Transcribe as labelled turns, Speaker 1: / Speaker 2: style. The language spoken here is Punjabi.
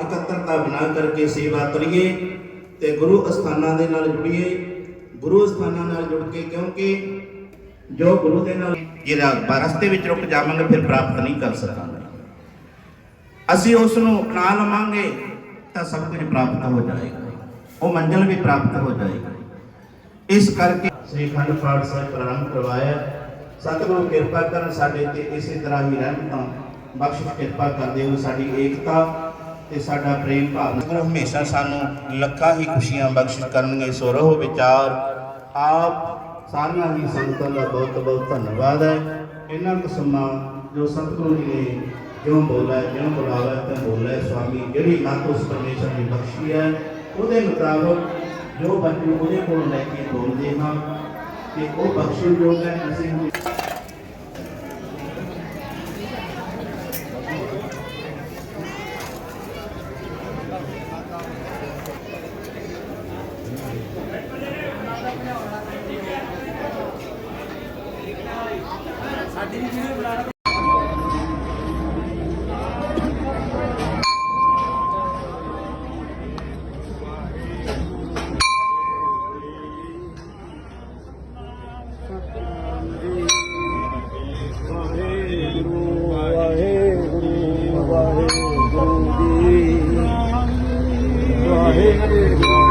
Speaker 1: ਇਕੱਤਰਤਾ ਬਣਾ ਕਰਕੇ ਸੇਵਾ ਕਰੀਏ ਤੇ ਗੁਰੂ ਅਸਥਾਨਾਂ ਦੇ ਨਾਲ ਜੁੜੀਏ। ਗੁਰੂ ਅਸਥਾਨਾਂ ਨਾਲ ਜੁੜ ਕੇ ਕਿਉਂਕਿ ਜੋ ਗੁਰੂ ਦੇ ਨਾਲ ਜਿਹੜਾ ਰਸਤੇ ਵਿੱਚ ਰੁਕ ਜਾਵਾਂਗੇ, ਫਿਰ ਪ੍ਰਾਪਤ ਨਹੀਂ ਕਰ ਸਕਾਂਗੇ। ਅਸੀਂ ਉਸ ਨੂੰ ਅਪਣਾ ਲਵਾਂਗੇ, ਤਾਂ ਸਭ ਕੁਝ ਪ੍ਰਾਪਤ ਹੋ ਜਾਏਗਾ। ਉਹ ਮੰਜ਼ਿਲ ਵੀ ਪ੍ਰਾਪਤ ਹੋ ਜਾਏਗੀ। ਇਸ ਕਰਕੇ ਸ੍ਰੀ ਖੰਡ ਪਾਠ ਸਾਹਿਬ ਪ੍ਰਾਰੰਭ ਕਰਵਾਇਆ। ਸਤਿਗੁਰੂ ਕਿਰਪਾ ਕਰਨ ਸਾਡੇ ਤੇ ਇਸੇ ਤਰ੍ਹਾਂ ਹੀ ਰਹਿਮਤਾਂ ਬਖਸ਼ਿਸ਼ ਕਿਰਪਾ ਕਰਦੇ ਹੋ ਸਾਡੀ ਏਕਤਾ ਤੇ ਸਾਡਾ ਪ੍ਰੇਮ ਭਾਵ। ਸਤਿਗੁਰੂ ਹਮੇਸ਼ਾ ਸਾਨੂੰ ਲੱਖਾਂ ਹੀ ਖੁਸ਼ੀਆਂ ਬਖਸ਼ਿਸ਼ ਕਰਨਗੇ ਸੋ ਰਹੋ ਵਿਚਾਰ। ਆਪ ਸਾਰੀਆਂ ਹੀ ਸੰਗਤਾਂ ਦਾ ਬਹੁਤ ਬਹੁਤ ਧੰਨਵਾਦ ਹੈ। ਇਹਨਾਂ ਕਿਸਮਾਂ ਜੋ ਸਤਿਗੁਰੂ ਜੀ ਨੇ ਜਿਉਂ ਬੋਲਾ ਜਿਉਂ ਬੁਲਾਵਾ ਤੇ ਬੋਲਾ ਸਵਾਮੀ ਜਿਹੜੀ ਮਤ ਉਸ ਪਰਮੇਸ਼ਰ ਦੀ ਬਖਸ਼ੀ ਹੈ, ਉਹਦੇ ਮੁਤਾਬਕ ਜੋ ਬੱਚੇ ਉਹਦੇ ਕੋਲ ਲੈ ਕੇ ਬੋਲਦੇ ਹਾਂ ਕਿ ਉਹ ਬਖਸ਼ਣ ਯੋਗ ਹੈ, ਅਸੀਂ
Speaker 2: ਸਾਡੀ ਵੀ ਵੀਡੀਓ ਬਣਾ ਵਾਹਿਗੁਰੂ ਜੀ ਵਾਹਿਗੁਰੂ